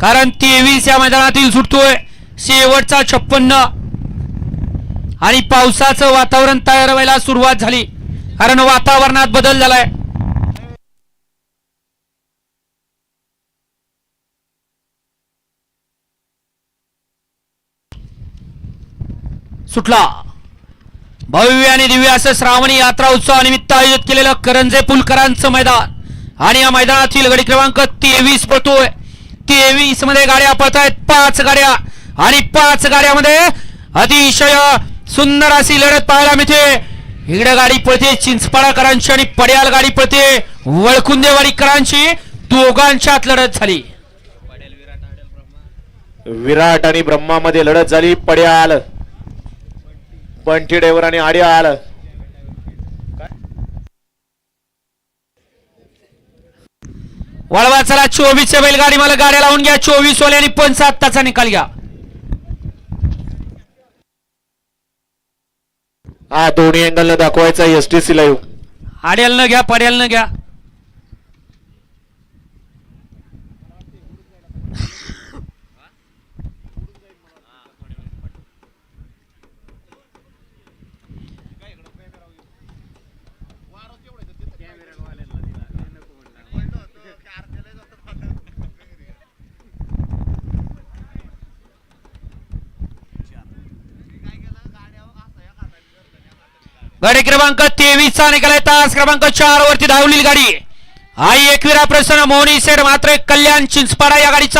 कारण तेवीस या मैदानातील सुटतोय. शेवटचा छप्पन्न. आणि पावसाचं वातावरण तयार व्हायला सुरुवात झाली. कारण वातावरणात बदल झालाय. सुटला. भव्य आणि दिव्य असं श्रावणी यात्रा उत्सवानिमित्त आयोजित केलेलं करंजे पुलकरांचं मैदान. आणि या मैदानातील गडी क्रमांक तेवीस पडतोय तेवीसमध्ये गाड्या पळतायत. पाच गाड्या आणि पाच गाड्यामध्ये अतिशय सुंदर अशी लढत पाहायला मिळते. इकडे गाडी पळते चिंचपाडाकरांची आणि पड्याल गाडी पळते वळकुंदेवाडीकरांची. दोघांच्यात लढत झाली. विराट आणि ब्रह्मामध्ये लढत झाली. पड्याल बंटी डेवर आणि आड्याल वळवा चला चोवीस बैलगाडी मला गाड्या लावून घ्या. चोवीस वाले आणि पंचाहत्तरचा निकाल घ्या. हा दोन्ही अँगल दाखवायचा एस टी सी लाईव्ह आड्याल न घ्या पड्याल न घ्या. गाडी क्रमांक तेवीस चा निकाल आहे तास क्रमांक चार वरती धावलेली गाडी. आई एकविरा प्रसन्न मोहनी सेड मात्र कल्याण चिंचपाडा या गाडीचा